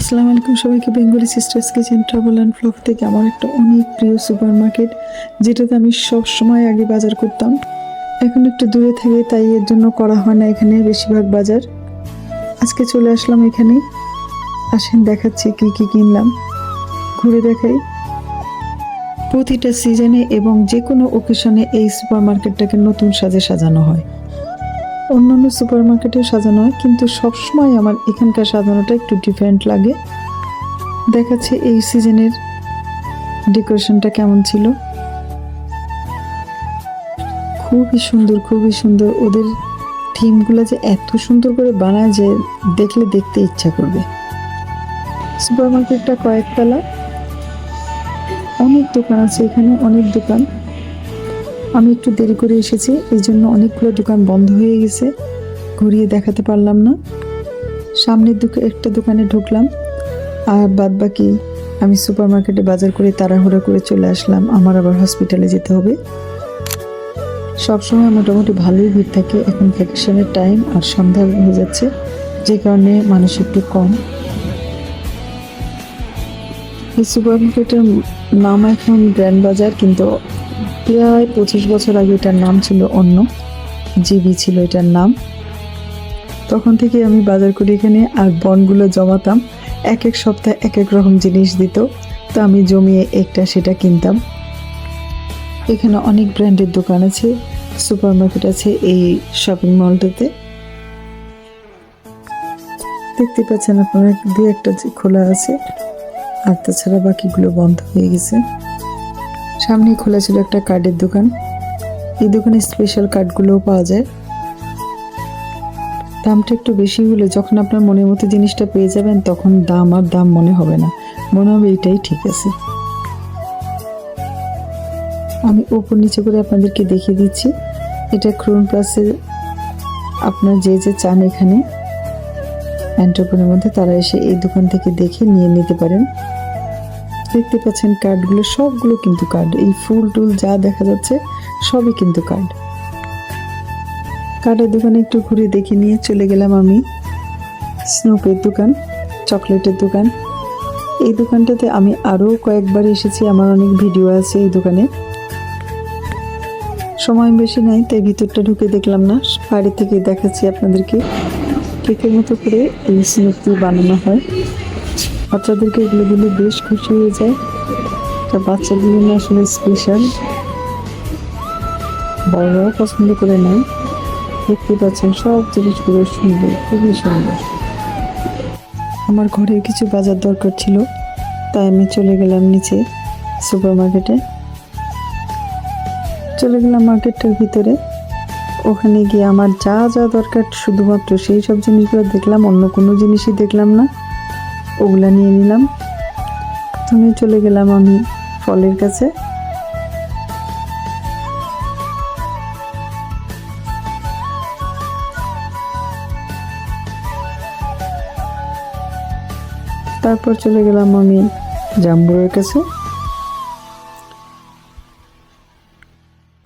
আসসালামু আলাইকুম সবাইকে। Bengali sisters kitchen travel and vlog থেকে আমার একটা অনেক প্রিয় সুপার মার্কেট যেটাতে আমি সব সময় আগে বাজার করতাম। এখন একটু দূরে থেকে, তাই এর জন্য করা হয় না এখানে বেশিরভাগ বাজার। আজকে চলে আসলাম এখানে। আসেন, দেখাচ্ছি কি কি কিনলাম। ঘুরে দেখাই। প্রতিটা সিজনে এবং যে কোনো ওকেশনে এই সুপার মার্কেটটাকে নতুন সাজে সাজানো হয়। অন্যান্য সুপার মার্কেটেও সাজানো হয়, কিন্তু সবসময় আমার এখানকার সাজানোটা একটু ডিফারেন্ট লাগে। দেখাচ্ছে এই সিজনের ডেকোরেশনটা কেমন ছিল। খুবই সুন্দর খুবই সুন্দর। ওদের থিমগুলো যে এত সুন্দর করে বানায় যে দেখলে দেখতে ইচ্ছা করবে। সুপার মার্কেটটা কয়েকতলা। অনেক দোকান আছে এখানে, অনেক দোকান। আমি একটু দেরি করে এসেছি, এই জন্য অনেকগুলো দোকান বন্ধ হয়ে গেছে। ঘুরিয়ে দেখাতে পারলাম না। সামনের দিকে, একটা দোকানে ঢুকলাম, আর বাদ বাকি আমি সুপার মার্কেটে বাজার করে তাড়াহুড়া করে চলে আসলাম, আমার আবার হসপিটালে যেতে হবে। সবসময় মোটামুটি ভালোই ভিড় থাকে, এখন ভ্যাকেশনের টাইম আর সন্ধ্যা হয়ে যাচ্ছে, যে কারণে মানুষ একটু কম। এই সুপার মার্কেটের নাম এখন গ্র্যান্ড বাজার, কিন্তু প্রায় পঁচিশ বছর আগে এটার নাম ছিল অন্য, জিবি ছিল এটার নাম। তখন থেকে আমি বাজার করি এখানে আর বনগুলো জমাতাম, এক এক সপ্তাহে এক এক রকম জিনিস দিত, তো আমি জমিয়ে একটা সেটা কিনতাম। এখানে অনেক ব্র্যান্ডের দোকান আছে সুপার মার্কেট আছে এই শপিং মলটাতে দেখতে পাচ্ছেন আপনারা দু একটা খোলা আছে, আর তাছাড়া বাকিগুলো বন্ধ হয়ে গেছে। সামনে খোলা ছিল একটা কার্ডের দোকান। এই দোকানে স্পেশাল কার্ডগুলোও পাওয়া যায়। দামটা একটু বেশি হলে যখন আপনার মনের মতো জিনিসটা পেয়ে যাবেন, তখন দাম আর দাম মনে হবে না। মনে হবে এটাই ঠিক আছে। আমি ওপর নিচে করে আপনাদেরকে দেখিয়ে দিচ্ছি। এটা ক্রোন প্লাসের আপনার যে যে চান এখানে অ্যান্টারপ্রেনের মধ্যে, তারা এসে এই দোকান থেকে দেখে নিয়ে নিতে পারেন। দেখতে পাচ্ছেন কার্ডগুলো সবগুলো কিন্তু কার্ড এই ফুল টুল যা দেখা যাচ্ছে, সবই কিন্তু কার্ড কার্ডের দোকানে একটু ঘুরে দেখে নিয়ে চলে গেলাম আমি। স্নুপের দোকান, চকলেটের দোকান। এই দোকানটাতে আমি আরও কয়েকবার এসেছি, আমার অনেক ভিডিও আছে এই দোকানে। সময় বেশি নাই, তাই ভিতরটা ঢুকে দেখলাম না। বাইরে থেকে দেখাচ্ছি আপনাদেরকে। কেকের মতো করে এই স্নুপটি বানানো হয়। বাচ্চাদেরকে এগুলো দিলে বেশ খুশি হয়ে যায়। তা বাচ্চাদের জন্য আসলে স্পেশাল বড়রাও পছন্দ করে নেয়। দেখতে পাচ্ছেন সব জিনিসগুলো সুন্দর, খুবই সুন্দর। আমার ঘরে কিছু বাজার দরকার ছিল, তাই আমি চলে গেলাম নিচে সুপার মার্কেটে চলে গেলাম মার্কেটটার ভিতরে। ওখানে গিয়ে আমার যা যা দরকার, শুধুমাত্র সেই সব জিনিসগুলো দেখলাম, অন্য কোনো জিনিসই দেখলাম না। ওগুলা নিয়ে নিলাম। প্রথমে চলে গেলাম আমি ফলের কাছে। তারপর চলে গেলাম আমি জাম্বুরের কাছে।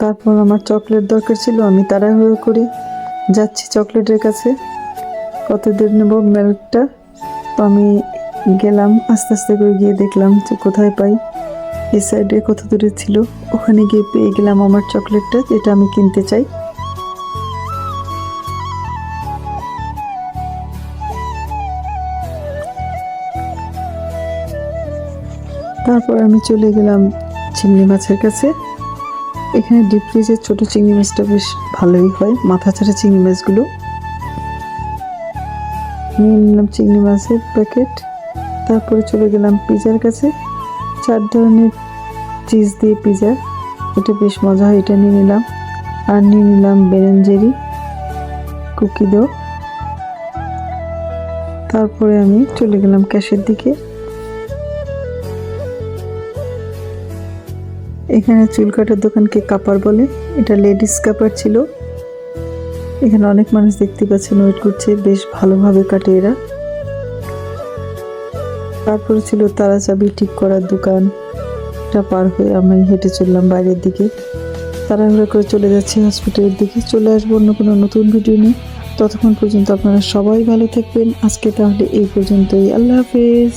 তারপর আমার চকলেট দরকার ছিল, আমি তাড়াহুড়ো করে যাচ্ছি চকলেটের কাছে। কত দূর নেব মিল্কটা তো আমি গেলাম, আস্তে আস্তে করে গিয়ে দেখলাম যে কোথায় পাই। এই সাইডে কত দূরে ছিল, ওখানে গিয়ে পেয়ে গেলাম আমার চকলেটটা যেটা আমি কিনতে চাই। তারপর আমি চলে গেলাম চিংড়ি মাছের কাছে। এখানে ডিপ ফ্রিজের ছোট চিংড়ি মাছটা বেশ ভালোই হয়, মাথা ছাড়া চিংড়ি মাছগুলো। নিয়ে নিলাম চিংড়ি মাছের প্যাকেট তারপরে চলে গেলাম পিজার কাছে। চার ধরনের চিজ দিয়ে পিজা এটা বেশ মজা হয়, এটা নিয়ে নিলাম। আর নিয়ে নিলাম বেরেঞ্জেরি কুকি দো তারপরে আমি চলে গেলাম ক্যাশের দিকে। এখানে চুল কাটার দোকানকে কাপার বলে, এটা লেডিস কাপার ছিল। এখানে অনেক মানুষ দেখতে পাচ্ছেন, ওয়েট করছে, বেশ ভালোভাবে কাটে এরা। তারপরে ছিল তারা চাবি ঠিক করার দোকান। এটা পার হয়ে আমি হেঁটে চললাম বাইরের দিকে। তাড়াহুড়া করে চলে যাচ্ছি হসপিটালের দিকে। চলে আসব অন্য কোনো নতুন ভিডিও নিয়ে। ততক্ষণ পর্যন্ত আপনারা সবাই ভালো থাকবেন। আজকে তাহলে এই পর্যন্তই। আল্লাহ হাফেজ।